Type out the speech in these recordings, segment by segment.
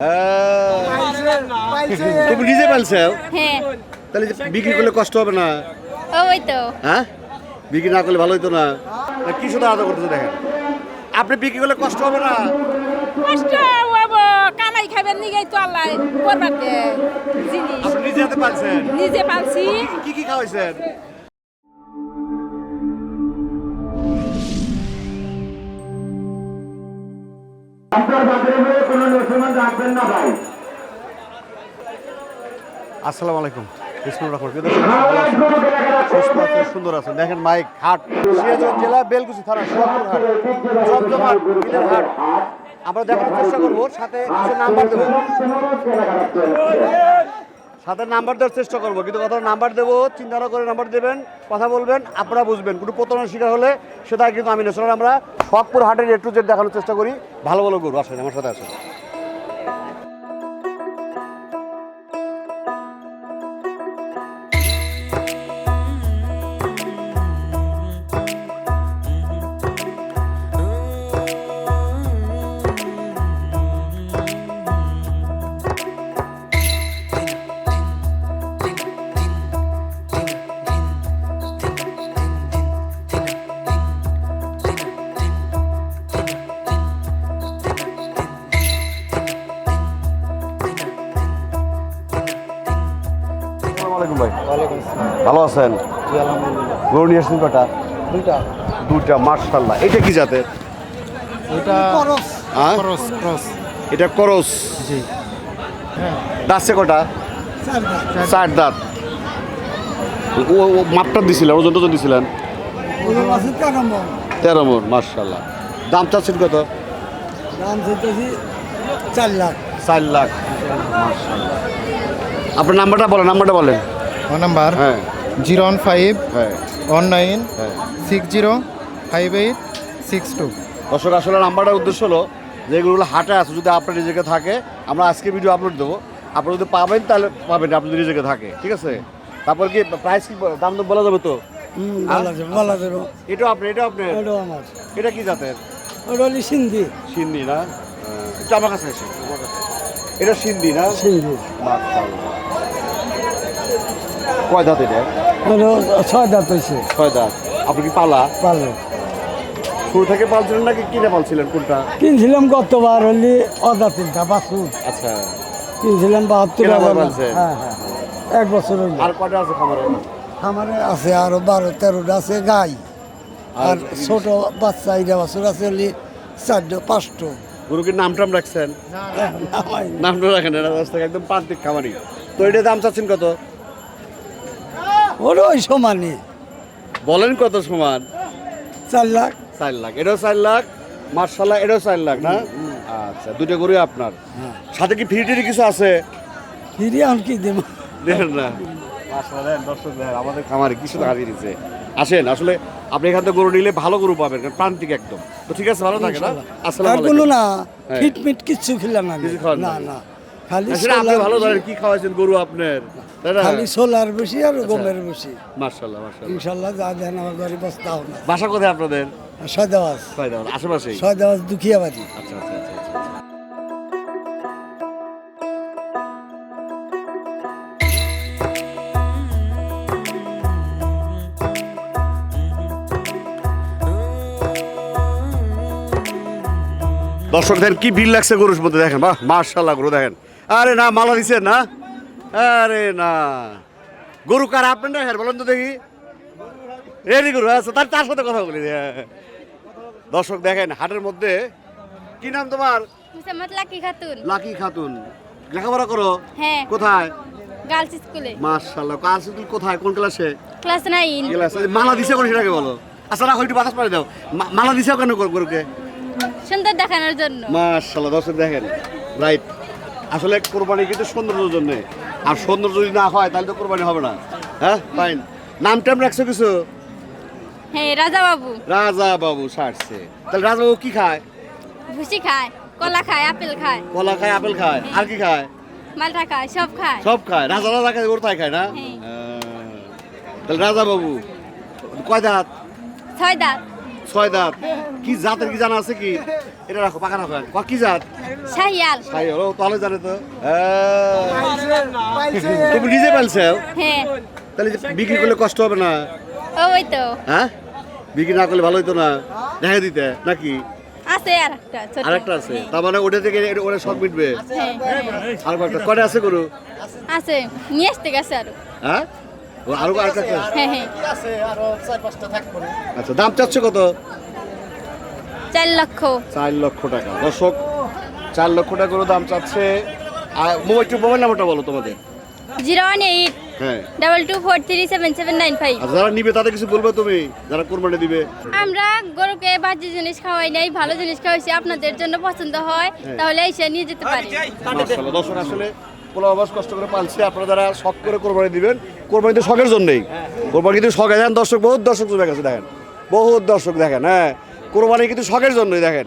হ্যাঁ। তুমি নিজে পালছো? হ্যাঁ। তাহলে বিক্রি করলে কষ্ট হবে না? ওই তো। হ্যাঁ? বিক্রি না করলে ভালো হতো না। তা কি শুধু আদা করতেছে দেখেন? আপনি বিক্রি করলে কষ্ট হবে না? কষ্ট হব। কামাই খাবেন নিগাই তো আল্লাহ জিনিস। আপনি নিজে হাতে পালছেন? নিজে পালছি। কি কি খাওয়াইছেন? আসসালামু আলাইকুম। বিসমুল্লাহ রহমান। প্রিয় দর্শক, ভালো আছেন? সুস্থ আছেন, সুন্দর আছেন। দেখেন মাইক হাট সিরাজগঞ্জ জেলা বেলকুচি থানা সোহাগপুর হাট জমজমাট বিলের হাট। আমরা দেখানোর চেষ্টা করব। সাথে কিছু নাম্বার দেবো। সাথে নাম্বার দেওয়ার চেষ্টা করব। কিন্তু কথা নাম্বার দেবো চিন্তা না করে নাম্বার দেবেন কথা বলবেন আপনারা বুঝবেন। কোনো প্রতারণার শিকার হলে সেটা কিন্তু আমি নসরান আমরা শখপুর হাটের এ টু জেড দেখানোর চেষ্টা করি। ভালো ভালো গরু আসেন আমার সাথে আসেন। আসছেন কটা দুইটা। দুটা মার্শাল্লাহ এটা কি জাতের? এটা হ্যাঁ? Cross cross. এটা করস। জি। দাঁতছে কটা? চার দাঁত। ও ও মাপটা দিছিলেন ওজন টোজন দিছিলেন? তেরো মন। মার্শাল্লাহ দাম চাচ্ছেন কত? দাম চাইতেছি চার লাখ। চার লাখ। মার্শাল্লাহ আপনার নাম্বারটা বলেন নাম্বারটা বলেন। নাম্বার? হ্যাঁ। জিরো ওয়ান ফাইভ হ্যাঁ। ওয়ান নাইন হ্যাঁ। Six zero five eight six two. দর্শক আসলে নাম্বারটার উদ্দেশ্য হলো যে এগুলো হাটে আছে যদি আপনার নিজেকে থাকে আমরা আজকে ভিডিও আপলোড দেবো। আপনারা যদি পাবেন তাহলে পাবেন আপনি যদি নিজেকে থাকে ঠিক আছে? তারপর কি প্রাইস কি দাম তো বলা যাবে তো? যাবে এটা আপনি এটা আমার। এটা কি জাতের? ওটা হলি সিন্ধি। সিন্ধি না? একটু আমার কাছে এসে এটা সিন্ধি না? সিন্ধি। কয় দাঁত এটা? ছয় দাঁত হয়েছে ছয় দাঁত আপনি কি পালা পালে শুরু থেকে পালছিলেন নাকি কিনে পালছিলেন কোনটা কিনছিলাম গতবার হলি অদা তিনটা বাছুর আচ্ছা কিনছিলাম বাহাত্তর? হ্যাঁ হ্যাঁ এক বছর আর কয়টা আছে খামারে আমার আছে আরও বারো তেরোটা আছে গাই আর ছোট বাচ্চা এটা বাছুর আছে হলি চারটো পাঁচটো গরুকে নাম টাম রাখছেন নামটা রাখেন একদম প্রান্তিক খামারি তো এটা দাম চাচ্ছেন কত ওর ওই সমানই বলেন কত সমান? চার লাখ। চার লাখ। এটাও চার লাখ। মার্শাল্লাহ এটাও চার লাখ না? আচ্ছা দুটো গরুই আপনার। সাথে কি ফ্রি টিরি কিছু আছে? ফিরে আমি কি দেবো? দেখেন না। দর্শক আমাদের খামারে কিছু হারিয়ে দিচ্ছে আসেন আসলে আপনি এখান থেকে গরু নিলে ভালো গরু পাবেন কারণ প্রান্তিক একদম। তো ঠিক আছে ভালো থাকে না? আসসালামু আর আলাইকুম। না হ্যাঁ। ফিটমিট কিচ্ছু খেলাম না কিছু না না? খালি আসলে আপনি ভালো ধরেন কি খাওয়াইছেন গরু আপনার তাই না? খালি সোলার বেশি আর গমের ইনশাল্লাহ যা দেন আমার বাড়ি বস্তাও না বাসা কোথায় আপনাদের? আশেপাশেই? আচ্ছা আচ্ছা আচ্ছা আচ্ছা দর্শক দেখেন কি বিল লাগছে গরুর মধ্যে দেখেন বাহ মার্শাল্লাহ গরু দেখেন। আরে না মালা দিচ্ছেন না? আরে না। গরু কার আপনার দেখেন বলেন তো দেখি। রেডি গরু আচ্ছা তার তার সাথে কথা বলি হ্যাঁ। দর্শক দেখেন হাটের মধ্যে কি নাম তোমার? লাকি খাতুন। লাকি খাতুন। লেখাপড়া করো? হ্যাঁ। কোথায়? গার্লস স্কুলে। মার্শাল্লাহ কাজ তুমি কোথায়? কোন ক্লাসে? Class nine. ক্লাস মালা দিছে কোন সেটাকে বলো? আচ্ছা রাখো একটু বাতাস পাড়ে দাও। মালা দিছে কেন গরু- গরুকে? সুন্দর দেখানোর জন্য। মার্শাল্লাহ দর্শক দেখেন। রাইট আসলে কোরবানি কিন্তু সৌন্দর্যের জন্য। আর সৌন্দর্য যদি না হয় তাহলে তো কোরবানি হবে না। হ্যাঁ ফাইন। নাম টাম রাখছো কিছু? হ্যাঁ রাজা বাবু। রাজা বাবু সারছে। তাহলে রাজা বাবু কি খায়? ভুসি খায় কলা খায় আপেল খায়। কলা খায় আপেল খায়। আর কি খায়? মালটা খায় সব খায়। সব খায়। রাজা রাজা খায় ওর তাই খায় না? হ্যাঁ। তাহলে রাজা বাবু কয় দাঁত? ছয় দাঁত। ছয় দাঁত। কি জাতের কি জানা আছে কি? এটা রাখো পাকা রাখো। ক- কি জাত? শাহিয়াল। তাই হলো তাহলে জানে তো। হ্যাঁ। তুমি নিজে পালছে? হ্যাঁ। তাহলে যে বিক্রি করলে কষ্ট হবে না? ওই তো। হ্যাঁ? বিক্রি না করলে ভালো হতো না? দেখা দিতে নাকি? আছে আর একটা আরেকটা আছে। তার মানে ওটা থেকে ওটা শখ মিটবে? হ্যাঁ। আর কয়েকটা কটা আছে গরু? আছে নিয়ে আসতে গেছে আরও। হ্যাঁ? ও আরও আরেকটা আছে? হ্যাঁ হ্যাঁ। আচ্ছা দাম চাচ্ছে কত? চার লক্ষ। চার লক্ষ টাকা। দর্শক চার লক্ষ টাকা করে দাম চাচ্ছে। আর মোবাইল মোবাইল নাম্বারটা বলো তোমাদের। জিরো ওয়ান এইট হ্যাঁ। Double two four three seven seven nine five. যারা নিবে তাদের কিছু বলবে তুমি? যারা কোরবানি দিবে? আমরা গরুকে বাজে জিনিস খাওয়াই নাই ভালো জিনিস খাওয়াইছি। আপনাদের জন্য পছন্দ হয় তাহলে এসে নিয়ে যেতে পারি। মাশাআল্লাহ, আসলে পোলা আবাস কষ্ট করে পালছে, আপনারা যারা শখ করে কোরবানি দিবেন, কোরবানি তো শখের জন্যই। কোরবানি কিন্তু শখে দেখেন দর্শক, বহুত দর্শক জমে গেছে, দেখেন। বহুত দর্শক, দেখেন হ্যাঁ। কোরবানি কিন্তু শখের জন্যই, দেখেন।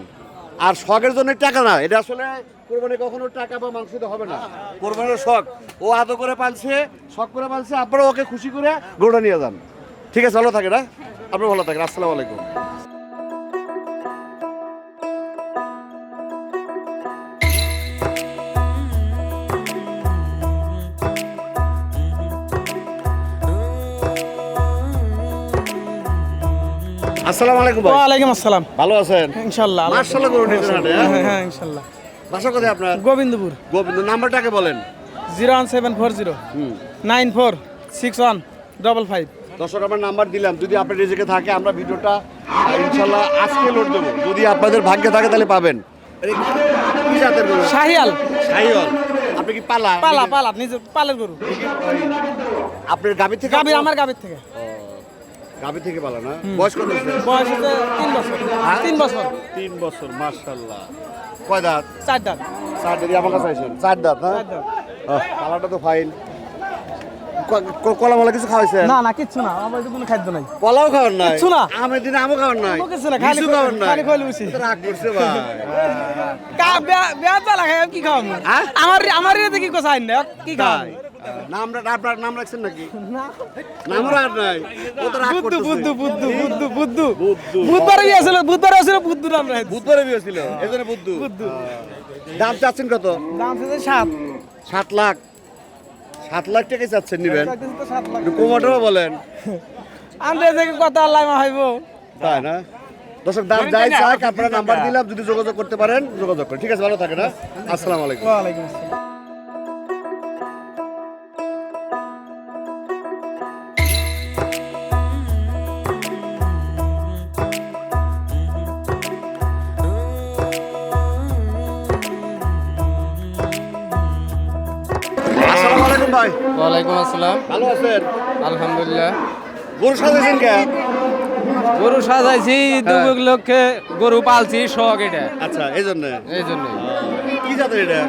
আর শখের জন্য টাকা না, এটা আসলে কোরবানি কখনো টাকা বা মাংস হবে না। কোরবানির শখ, ও আদর করে পালছে, শখ করে পালছে আপনারা ওকে খুশি করে গরুটা নিয়ে যান। ঠিক আছে, ভালো থাকে না আপনি ভালো থাকেন, আসসালামু আলাইকুম। আসসালামু আলাইকুম ভাই। ওয়ালাইকুম আসসালাম। ভালো আছেন? ইনশাল্লাহ আল্লাহ- মার্শাল্লাহ গরু নিয়েছেন হাটে হ্যাঁ? হ্যাঁ ইনশাল্লাহ। বাসা কোথায় আপনার? গোবিন্দপুর। গোবিন্দ নাম্বারটাকে বলেন। Zero one seven four zero. Nine four six one double five. দর্শক আমার নাম্বার দিলাম। যদি আপনার রিজেকে থাকে আমরা ভিডিওটা ইনশাল্লাহ আজকে লোড দেবো। যদি আপনাদের ভাগ্যে থাকে তাহলে পাবেন। গরু? শাহিয়াল। আপনি কি পালা? পালা পালা নিজে পালের গরু। আপনার গাভি থেকে গাভীর আমার গাভীর থেকে। থেকে পালা না? বয়স কত বয়স হচ্ছে তিন বছর। হ্যাঁ? তিন বছর। তিন বছর মার্শাল্লাহ কয় দাঁত? চার দাঁত। চার দাঁত আমার কাছে আইসেন। চার দাঁত না। কালারটা তো ফাইন। কলা মলা কিছু খাওয়াইছেন? না না কিচ্ছু না। আমার কোনো খাদ্য নাই। কলাও খাওয়ার নাই? কিচ্ছু না। আমের দিনে আমও খাওয়ার নাই? কিছু না, খালি খাওয়ার নাই? খালি বসি। রাগ করছে ভাই। বেয়া চালা খাই কি খাওয়াম হ্যাঁ? আমার আমার এতে কি কথা আইন না কি খাওয়াম নাম আপনার নাম রাখছেন নাকি? নাম আর নাই। ও তো রাগ বুদ্ধু বুদ্ধু বুদ্ধু বুদ্ধু বুদ্ধু। বুদ্ধু। বুধবারে আসলে বুধবারে আসলে বুদ্ধু নাম রাখছি। বুধবারে বিয়ে এজন্য বুদ্ধু। বুদ্ধু। দাম চাচ্ছেন কত? দাম হচ্ছে সাত। সাত লাখ। সাত লাখ টাকা চাচ্ছেন নিবেন। কমাটাও বলেন। আমরা থেকে কত আল্লাহ মা হইব তাই না? দর্শক দাম যাই চাক আপনারা নাম্বার দিলাম যদি যোগাযোগ করতে পারেন যোগাযোগ করেন। ঠিক আছে ভালো থাকে না আসসালামু আলাইকুম। ওয়ালাইকুম আসসালাম আসসালামু। ওয়ালাইকুম আসসালাম। ভালো আছেন? আলহামদুলিল্লাহ। গরু সাজাইছেন কে? গরু সাজাইছি দু লক্ষে গরু পালছি শখ এটা। আচ্ছা এই জন্য? এই জন্য। কি জাতের এটা?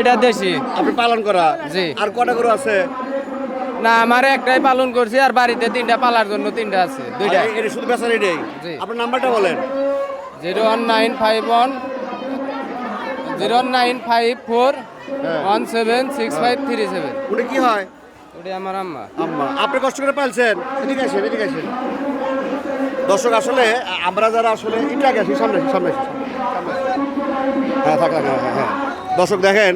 এটা দেশি। আপনি পালন করা? জি। আর কটা গরু আছে? না আমার একটাই পালন করছি আর বাড়িতে তিনটা পালার জন্য তিনটা আছে দুইটা। এটা শুধু বেচার এটাই। আপনার নাম্বারটা বলেন। Zero one nine five one zero nine five four one seven six five three seven ওটা কি হয়? ওটা আমার আম্মা। আম্মা। আপনি কষ্ট করে পালছেন? এদিকে আসেন এদিকে আসেন। দর্শক আসলে আমরা যারা আসলে আগে আসি সামনে সামনে। হ্যাঁ থাক থাক, হ্যাঁ হ্যাঁ হ্যাঁ। দর্শক দেখেন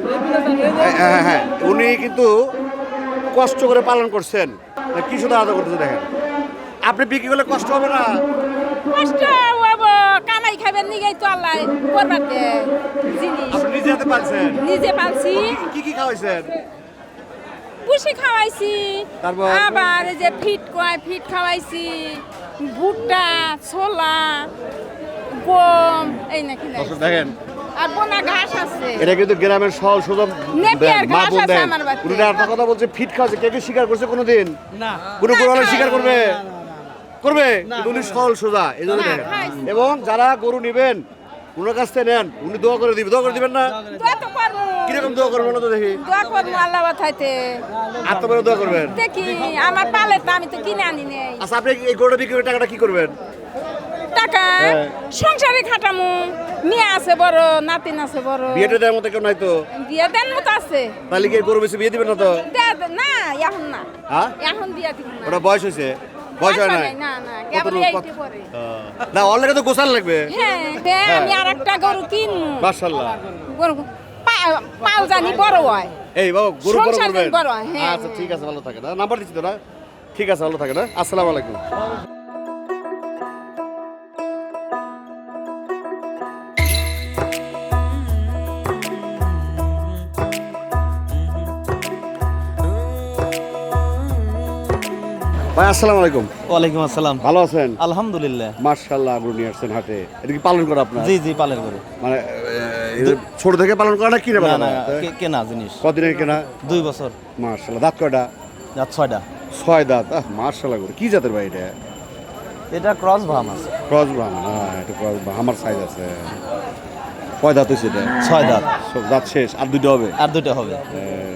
হ্যাঁ হ্যাঁ হ্যাঁ উনি কিন্তু কষ্ট করে পালন করছেন। কি শুধু আদা করতেছে দেখেন। আপনি বিক্রি করলে কষ্ট হবে না? কষ্ট কামাই খাবেন নিগাই তো আল্লাহ করবাতে জিনিস। আপনি নিজে হাতে পালছেন? নিজে পালছি। কি কি খাওয়াইছেন? পুষি খাওয়াইছি তারপর? আবার এই যে ফিট কয় ফিট খাওয়াইছি ভুট্টা ছোলা গম এই নাকি নাই। দর্শক দেখেন। আর বোনা ঘাস আছে। এটা কিন্তু গ্রামের সহজ সুযোগ নেপিয়ার মা ঘাস বোন আছে দেন। আমার বাড়িতে। উনি একটা কথা বলছে ফিট খাওয়াছে কে কে স্বীকার করছে কোনোদিন? না। কোনো গরু হলে না, স্বীকার করবে? করবে উনি সহল সোজা এই জন্য। এবং যারা গরু নেবেন ওনার কাছ থেকে নেন উনি দোয়া করে দিবে। দোয়া করে দিবেন না? দোয়া কীরকম দোয়া করবেন তো দেখি। দোয়া করব আল্লাহ বাথাইতে আত্মবেলা দোয়া করবেন? দেখি আমার পালে তো আমি তো কিনে আনি নেই। আচ্ছা আপনি এই গরুটা বিক্রি করে টাকাটা কি করবেন? টাকা হ্যাঁ। সংসারে খাটামু। মেয়ে আছে বড় নাতিন আছে বড়। বিয়েটা দেওয়ার মতো কেউ নাই তো? বিয়ে দেন মতো আছে। তাহলে কি গরু বেশি বিয়ে দিবেন না তো? না এখন না। হ্যাঁ? এখন বিয়ে দিব না। ওটা বয়স হয়েছে? বয়স হয় নাই নাই, না না কেবল এইটে পরে। না ওর তো গোসাল লাগবে। হ্যাঁ হ্যাঁ আমি আর গরু কিনবো। মার্শাল্লাহ গরু পাও জানি বড় হয়। এই বাবু গরু বড় করবেন। হ্যাঁ, আচ্ছা হ্যাঁ। ঠিক আছে ভালো থাকে না। নাম্বার দিচ্ছি তো না? ঠিক আছে ভালো থাকে না। আসসালামু আলাইকুম। ভাই আসসালামু আলাইকুম। ওয়ালাইকুম আসসালাম। ভালো আছেন? আলহামদুলিল্লাহ। মার্শাল্লাহ গরু নিয়ে আসছেন হাটে। এটা কি পালন করা আপনার? জি জি পালের গরু। মানে ছোট থেকে পালন করা না কিনে না পালন না কেনা জিনিস। কদিনের কেনা? দুই বছর। মার্শাল্লাহ দাঁত কয়টা? রাত ছয়টা। ছয় দাঁত। আহ মার্শাল্লাহ গরু কি জাতের ভাই এটা? এটা ক্রস ভাম আছে। ক্রস ব্রাহ্মণ হ্যাঁ এটা ক্রস আমার সাইজ আছে। কয় দাঁত হয়েছে এটা? ছয় দাঁত। দাঁত শেষ আর দুটো হবে? আর দুইটা হবে।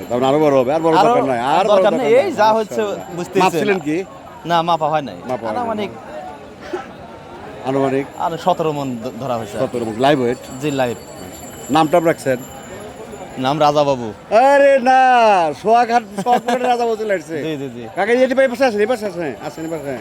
মানে আরও বড় হবে আর বড় দরকার নাই আর দরকার নেই, এই যা হচ্ছে মাপছিলেন কি? না মাপা হয় নাই। আনুমানিক আনুমানিক? আর সতেরো মন ধরা হয়েছে। সতেরো লাইভ ওয়েট জি লাইভ নামটা রাখছেন? নাম রাজা বাবু আরে না করে রাজা লাগছে জি জি জি। কাকা পাশে আসেন এই পাশে আসেন আসেন এই পাশে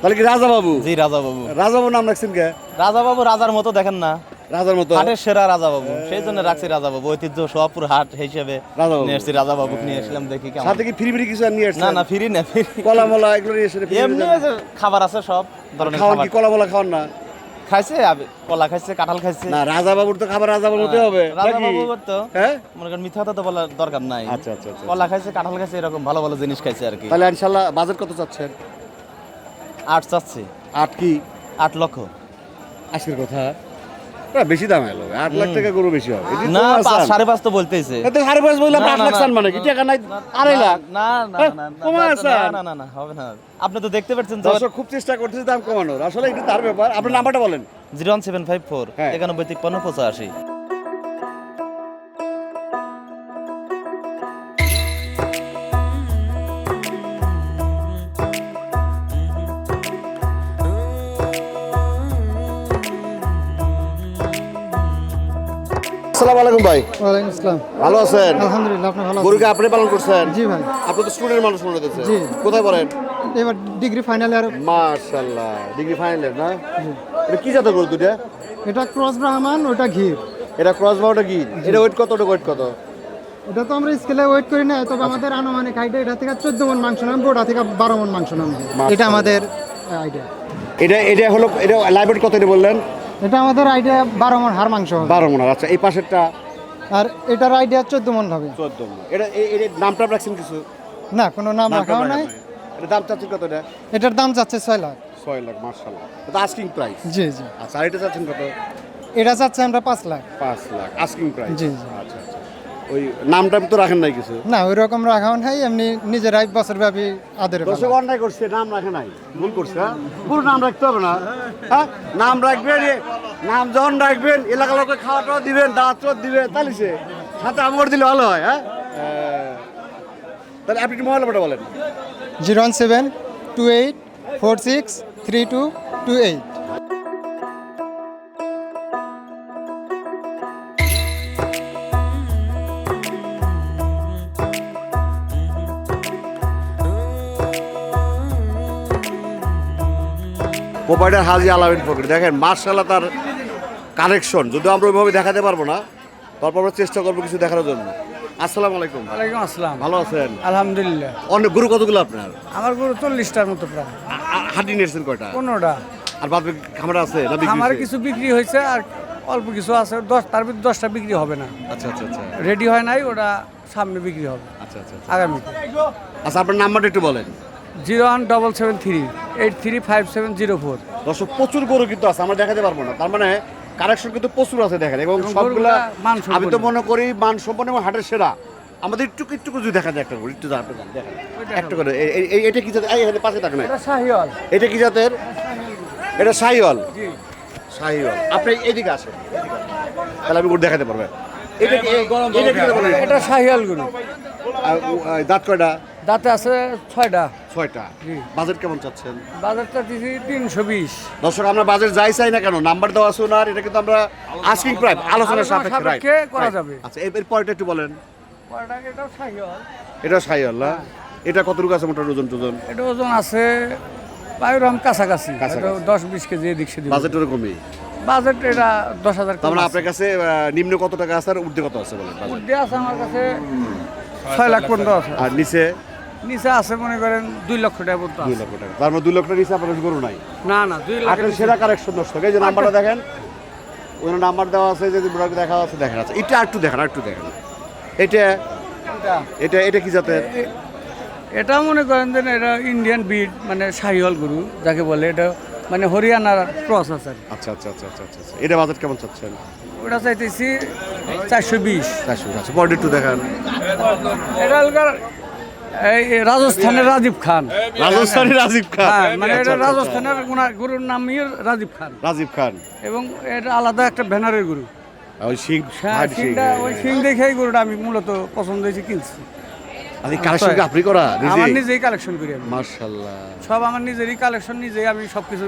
তাহলে কি রাজা বাবু জি রাজা বাবু রাজা বাবু নাম রাখছেন কে? রাজা বাবু রাজার মতো দেখেন না। রাজার মতো। হাটের সেরা রাজা বাবু। সেই জন্য রাখছি রাজা বাবু। ঐতিহ্য সোহাপুর হাট হিসেবে। নিয়ে এসছি রাজা বাবু নিয়ে এসলাম দেখি কেমন। সাথে কি ফ্রি ফ্রি কিছু নিয়ে আসছেন? না না ফিরি না ফিরি। কলা মলা এগুলো নিয়ে এসেছেন এমনি খাবার আছে সব ধরনের খাবার কি কলা মলা খাওয়ান না? খাইছে আবে- কলা খাইছে কাঁঠাল খাইছে। না রাজা বাবুর তো খাবার রাজা বাবুর হবে রাজা নাকি? বাবু তো। হ্যাঁ? মনে করেন মিথ্যা কথা তো বলার দরকার নাই। আচ্ছা আচ্ছা আচ্ছা কলা খাইছে কাঁঠাল খাইছে এরকম ভালো ভালো জিনিস খাইছে আর কি। তাহলে ইনশাল্লাহ বাজেট কত চাচ্ছেন? আট চাচ্ছি। আট কি? আট লক্ষ। আজকের কথা। না, বেশি দাম এলো। আট লাখ টাকা গরু বেশি হবে। না পাঁচ সাড়ে পাঁচ তো এতে সাড়ে পাঁচ আট লাখ সান মানে কি? টাকা নাই আড়াই লাখ। না না হ্যাঁ, না, না, না, না না হবে না আপনি তো দেখতে পাচ্ছেন দর্শক খুব চেষ্টা করতেছে দাম কমানোর। আসলে এটা তার ব্যাপার। আপনার নাম্বারটা বলেন। Zero one seven five four হ্যাঁ। একানব্বই তিপ্পান্ন পঁচাশি। আলাইকুম ভাই? ওয়ালাইকুম আসসালাম। ভালো আছেন? আলহামদুলিল্লাহ আপনি ভালো গরুকে আপনি পালন করছেন? জি ভাই। আপনি তো স্টুডেন্ট মানুষ মনে হচ্ছে জি। কোথায় পড়েন? এবার ডিগ্রি ফাইনাল ইয়ার মাশাআল্লাহ ডিগ্রি ফাইনাল না? এটা কি জাতের গরু দুটা এটা ক্রস ব্রাহ্মণ ওটা ঘির। এটা ক্রস বাউটা কি এটা ওয়েট কত ওটা ওয়েট কত? এটা তো আমরা স্কেলে ওয়েট করি না তবে আমাদের আনুমানিক আইডিয়া এটা থেকে চোদ্দ মন মাংস নামবে ওটা থেকে বারো মন মাংস নামবে। এটা আমাদের আইডিয়া এটা এটা হলো এটা লাইভ কত এটা বললেন? এটা আমাদের আইডিয়া বারো মন হার মাংস বারো মনে আচ্ছা এই পাশেরটা আর এটার আইডিয়া চোদ্দ মন হবে। চোদ্দ মণ। এটা এর নামটা রাখছেন কিছু? না কোনো নাম রাখাও রাখা নাই। এটা দাম চাচ্ছেন কত এটা? এটার দাম চাচ্ছে ছয় লাখ। ছয় লাখ মার্শাল্লাহ এটা আস্কিং প্রাইস জি জি। আচ্ছা আর এটা চাচ্ছেন কত? এটা চাচ্ছে আমরা পাঁচ লাখ। পাঁচ লাখ আস্কিং প্রাইস জি, জি। আচ্ছা আচ্ছা। ওই নামটা তো রাখেন নাই কিছু? না ওই রকম রাখাও নাই এমনি নিজেরাই বছর ব্যাপী আদরে। দর্শক অন্যায় করছে নাম রাখে নাই। ভুল করছে হ্যাঁ? পুরো নাম রাখতে হবে না। হ্যাঁ? নাম রাখবেন এ- নাম যখন রাখবেন এলাকার লোকে খাওয়া টাওয়া দিবেন টাওয়াত দিবেন তাহলে সে সাথে আমর দিলে ভালো হয় হ্যাঁ হ্যাঁ। তাহলে আপনি মোবাইল নাম্বারটা বলেন zero one seven two eight four six three two two eight proprietor Haji Alamin Fakir দেখেন মার্শাল্লাহ তার কানেকশন যদি আমরা ওইভাবে দেখাতে পারব না তারপর আমরা চেষ্টা করব কিছু দেখানোর জন্য। আসসালামু আলাইকুম ওয়ালাইকুম আসসালাম। ভালো আছেন? আলহামদুলিল্লাহ। অনেক গুরু কতগুলো আপনার? আমার গরু চল্লিশটার মতো প্রায়। হাঁটি নিয়েছেন কয়টা? পনেরোটা। আর বাদ খামারা আছে আমার কিছু বিক্রি হয়েছে আর অল্প কিছু আছে। দশ তার ভিতরে দশটা বিক্রি হবে না। আচ্ছা আচ্ছা আচ্ছা। রেডি হয় নাই ওটা সামনে বিক্রি হবে। আচ্ছা আচ্ছা আচ্ছা। আগামীতে। আচ্ছা আপনার নাম্বারটা একটু বলেন। Zero one double seven three eight three five seven zero four. দর্শক প্রচুর গরু কিন্তু আছে আমরা দেখাতে পারব না। তার মানে কালেকশন কিন্তু প্রচুর আছে দেখেন এবং সবগুলা আমি তো মনে করি মান সম্পন্ন এবং হাটের সেরা। আমাদের একটু একটু যদি দেখা যায় একটা করে একটু আপনি দেখেন। একটা করে এটা কি জাতের? এখানে পাশে থাকেন এটা কি জাতের? এটা শাহিওয়াল। শাহিওয়াল? আপনি এইদিকে আসেন। তাহলে আমি গরু দেখাতে পারবেন এটা কি এটা কি এটা আর দাঁত কয়টা? দাঁতে আছে ছয়টা। ছয়টা। বাজেট কেমন চাচ্ছেন? বাজারটা দিছি তিনশো বিশ। দর্শক আমরা বাজার যাই চাই না কেন? নাম্বার দেওয়া আছে ওনার এটা কিন্তু আমরা আস্কিং প্রাইস আলোচনার আলোচনা সাপেক্ষে করা যাবে। আচ্ছা এর পরেরটা একটু বলেন। এটা সাই আল্লাহ এটা কতটুকু আছে মোটার ওজন টোজন? এটা ওজন আছে প্রায় ওরকম কাছাকাছি। দশ বিশ কেজি এদিক সেদিক বাজেট ওরকমই বাজেট এটা দশ হাজার তার মানে আপনার কাছে নিম্ন কত টাকা আছে আর ঊর্ধ্বে কত আছে বলেন? বাজেট? উদ্দে আছে আমার কাছে ছয় লাখ পর্যন্ত আছে। আর নিচে? নিচে আছে মনে করেন দুই লক্ষ টাকা পর্যন্ত দুই। লক্ষ টাকা। তার মানে দুই লক্ষ টাকা নিচে আপনার গরু নাই? না না দুই লাখ আখের সেরা কারেকশন দর্শক। এই যে নাম্বারটা দেখেন ওই নাম্বার দেওয়া আছে যদি ব্লগ দেখা আছে দেখা আছে এটা একটু দেখেন একটু দেখেন। এটা এটা এটা কি জাতের? এটা মনে করেন যে এটা ইন্ডিয়ান বিড মানে শাহিওয়াল গরু যাকে বলে এটা মানে হরিয়ানার ক্রস আছে আচ্ছা আচ্ছা আচ্ছা আচ্ছা আচ্ছা আচ্ছা। এটা বাজেট কেমন চাচ্ছেন? ওটা চাইতেছি চারশো বিশ। চারশো আচ্ছা পরে একটু দেখান। এটা এই রাজস্থানের রাজীব খান। রাজস্থানের রাজীব খান। হ্যাঁ মানে আচ্ছা, এটা আচ্ছা, আচ্ছা। রাজস্থানের গুরুর নামই রাজীব খান। রাজীব খান। এবং এটা আলাদা একটা ব্যানারের গুরু। ওই সিং হ্যাঁ ওই সিং দেখেই গরুটা আমি মূলত পছন্দ হয়েছে কিনছি। আরে কালেকশন আপনি করা? আমার নিজেই কালেকশন করি আমি। মাশাআল্লাহ। সব আমার নিজেরই কালেকশন নিজেই আমি সব কিছু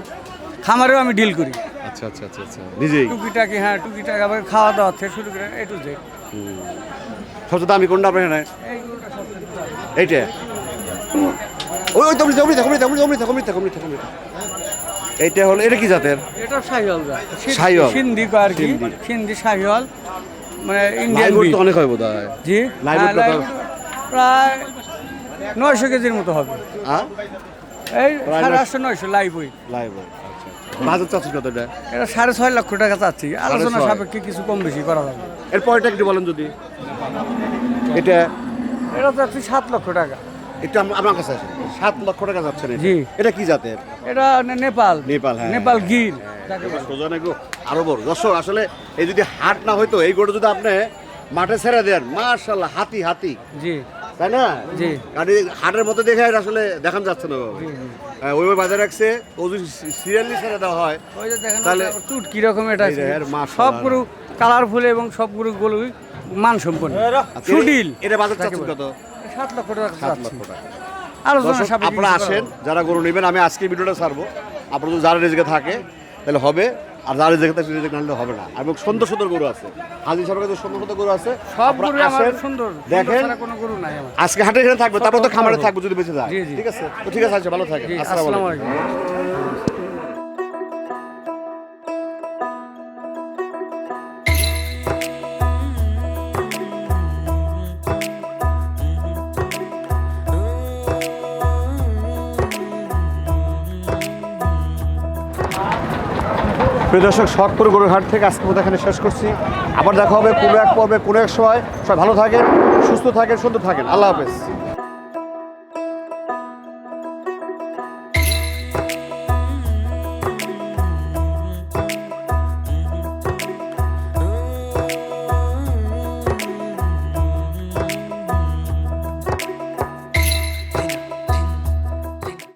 খামারেও আমি ডিল করি। আচ্ছা আচ্ছা আচ্ছা আচ্ছা। নিজেই? টুকিটাকি হ্যাঁ টুকিটাকি আবার খাওয়া দাওয়া থেকে শুরু করে এ টু জেড সবচেয়ে দামি কোনটা আপনার এখানে? এইটা ওই ওই তুমি তুমি তুমি তুমি তুমি তুমি তুমি তুমি এইটা হলো এটা কি জাতের? এটা শাহিওয়াল শাহিওয়াল। সিন্ধি আর কি। সিন্ধি। শাহিওয়াল মানে ইন্ডিয়ান তো অনেক হয় বোধ হয় জি। লাইভ হ্যাঁ, প্রায় নয়শো কেজির মতো হবে। এই সাড়ে আটশো নয়শো লাইভ ওই লাইভ বাজার চাচ্ছিস কত এটা? সাড়ে ছয় লক্ষ টাকা চাচ্ছি। আলোচনা সাপেক্ষে কিছু কম বেশি করা যাবে। এর পরেরটা একটু বলেন যদি। এটা এটা চাচ্ছি সাত লক্ষ টাকা। একটু আম- আমার কাছে আসেন সাত লক্ষ টাকা যাচ্ছে না এটা। জি। এটা কি জাতের? এটা নেপাল। নেপাল, হ্যাঁ। নেপাল গির। সোজা না গো আরও বড়। দর্শক আসলে এই যদি হাট না হইতো এই গরু যদি আপনি মাঠে ছেড়ে দেন মার্শাল্লাহ হাতি হাতি। জি। তাই না? জি। কারণ হাটের মতো দেখে আসলে দেখান যাচ্ছে না বাবা হ্যাঁ, ওইভাবে বাজারে রাখছে ও যদি সিরিয়ালি ছেড়ে দেওয়া হয় তাহলে- টুট কীরকম এটা এই যে এর সব গরু কালারফুল এবং সব গরু গরুই মান সম্পন্ন আচ্ছা, সুডিল। এটা বাজার চাচ্ছেন কত? সাত লক্ষ টাকা সাত লক্ষ টাকা। আলোচনা আপনারা আসেন যারা গরু নেবেন আমি আজকে ভিডিওটা ছাড়বো। আপনার যদি যারা রেজেকে থাকে তাহলে হবে। আর যারা রেজেকে থাকে রেজেক নাহলে হবে না। এবং সুন্দর সুন্দর গরু আছে। হাজির সবার কাছে সুন্দর সুন্দর গরু আছে। সব গরু আসেন, সুন্দর। দেখেন। কোনো গরু নাই আমার। আজকে হাটে এখানে থাকবে তারপর তো খামারে থাকবে যদি বেঁচে যায়। ঠিক আছে? তো ঠিক আছে আচ্ছা ভালো থাকে আসসালামু আলাইকুম। প্রিয় দর্শক, শখপুর গরুরহাট থেকে আজকে মতো এখানে শেষ করছি। আবার দেখা হবে কোনো এক পর্বে, কোনো এক সময়। সবাই ভালো থাকেন, সুস্থ থাকেন, সুন্দর থাকেন। আল্লাহ হাফেজ।